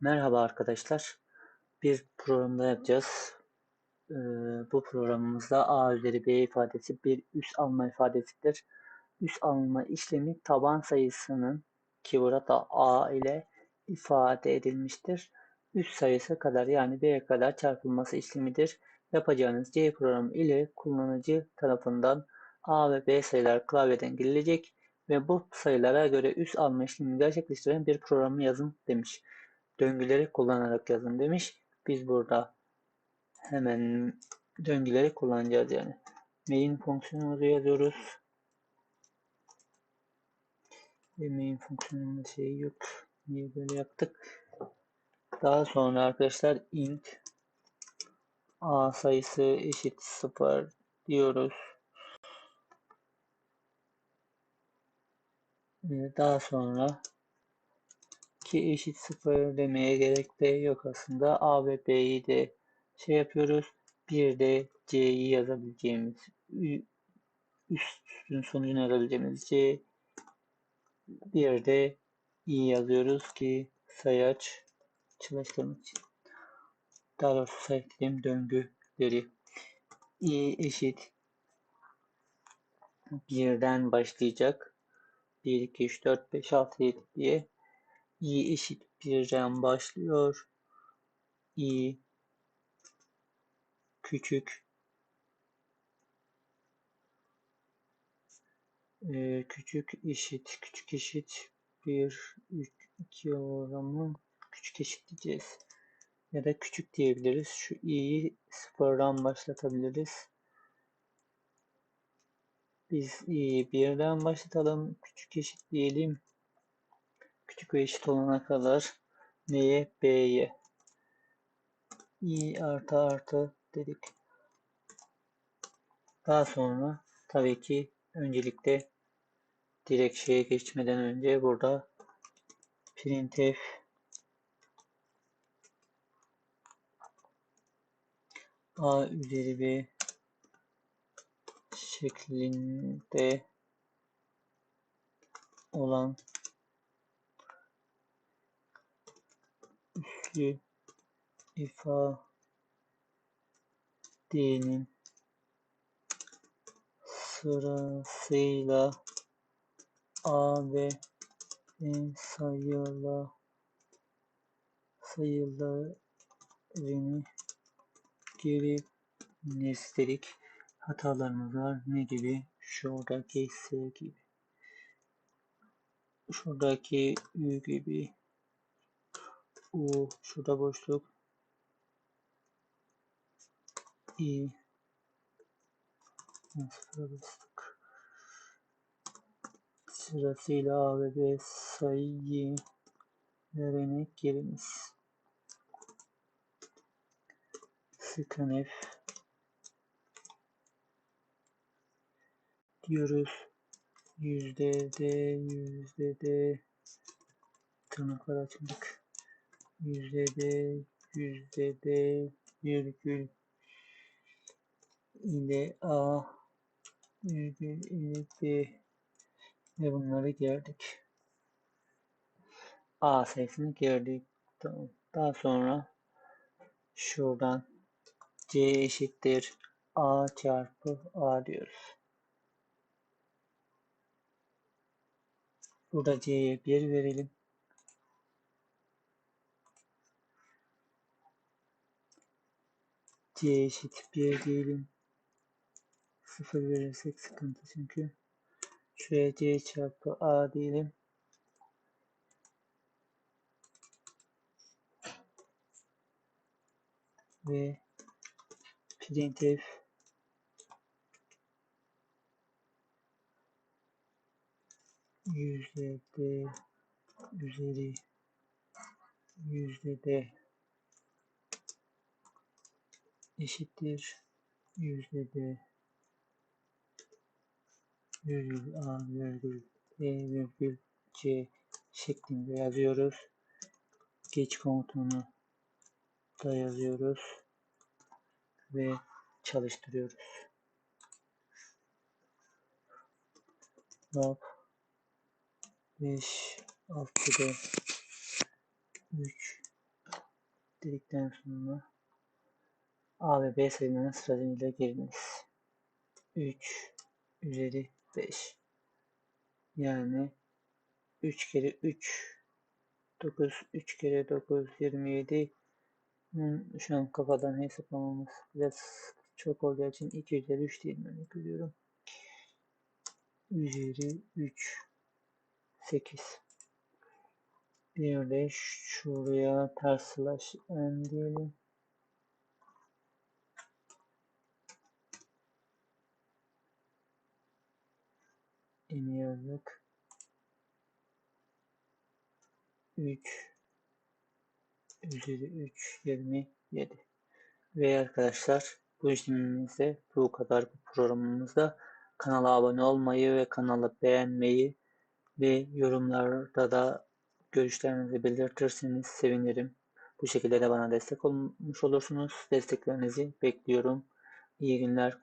Merhaba arkadaşlar. Bir programda yapacağız. Ee, bu programımızda A üzeri B ifadesi bir üs alma ifadesidir. Üs alma işlemi taban sayısının ki burada A ile ifade edilmiştir. Üst sayısı kadar yani B'ye kadar çarpılması işlemidir. Yapacağınız C programı ile kullanıcı tarafından A ve B sayılar klavyeden girilecek ve bu sayılara göre üs alma işlemini gerçekleştiren bir programı yazın demiş döngüleri kullanarak yazın demiş. Biz burada hemen döngüleri kullanacağız yani. Main fonksiyonumuzu yazıyoruz. Ve main fonksiyonunda şey yok. Niye böyle yaptık? Daha sonra arkadaşlar int a sayısı eşit 0 diyoruz. Daha sonra ki eşit 0 demeye gerek de yok aslında. A ve B'yi de şey yapıyoruz. Bir de C'yi yazabileceğimiz üstün sonucunu yazabileceğimiz C bir de i yazıyoruz ki sayaç çalıştırmak için. Daha doğrusu sayıklayayım döngüleri. i eşit birden başlayacak. 1, 2, 3, 4, 5, 6, 7 diye i eşit birden başlıyor. i küçük e, küçük eşit küçük eşit 1 3 2 o küçük eşit diyeceğiz. Ya da küçük diyebiliriz. Şu i'yi sıfırdan başlatabiliriz. Biz i'yi birden başlatalım. Küçük eşit diyelim küçük ve eşit olana kadar neye? B'ye. i artı artı dedik. Daha sonra tabii ki öncelikle direkt şeye geçmeden önce burada printf a üzeri b şeklinde olan ifadenin sırasıyla A ve B sayıla sayılarını geri istedik. Hatalarımız var. Ne gibi? Şuradaki S gibi. Şuradaki Ü gibi U şurada boşluk i bastık. Sırasıyla A ve B sayı vererek giriniz. Scanf diyoruz. Yüzde D, yüzde D tırnaklar açıldık yüzdede yüzdede virgül ile A virgül ile B ve bunları gördük. A sayısını gördük. Daha sonra şuradan C eşittir A çarpı A diyoruz. Burada C'ye 1 verelim. C eşit 1 diyelim. 0 verirsek sıkıntı çünkü. Şuraya c çarpı a diyelim. Ve printf yüzde d üzeri yüzde d eşittir yüzde d virgül a virgül b virgül c şeklinde yazıyoruz. Geç komutunu da yazıyoruz ve çalıştırıyoruz. Log 5 6'da 3 dedikten sonra A ve B sayılarını sırasıyla giriniz. 3 üzeri 5 yani 3 kere 3 9 3 kere 9 27 Hmm, şu an kafadan hesaplamamız biraz çok olduğu için 2 üzeri 3 diyelim örnek veriyorum. Üzeri 3 8 bir de şuraya ters slash diyelim. İniyorduk. 3 üzeri 3 27 ve arkadaşlar bu işlemimizde bu kadar bu programımızda kanala abone olmayı ve kanalı beğenmeyi ve yorumlarda da görüşlerinizi belirtirseniz sevinirim. Bu şekilde de bana destek olmuş olursunuz. Desteklerinizi bekliyorum. İyi günler.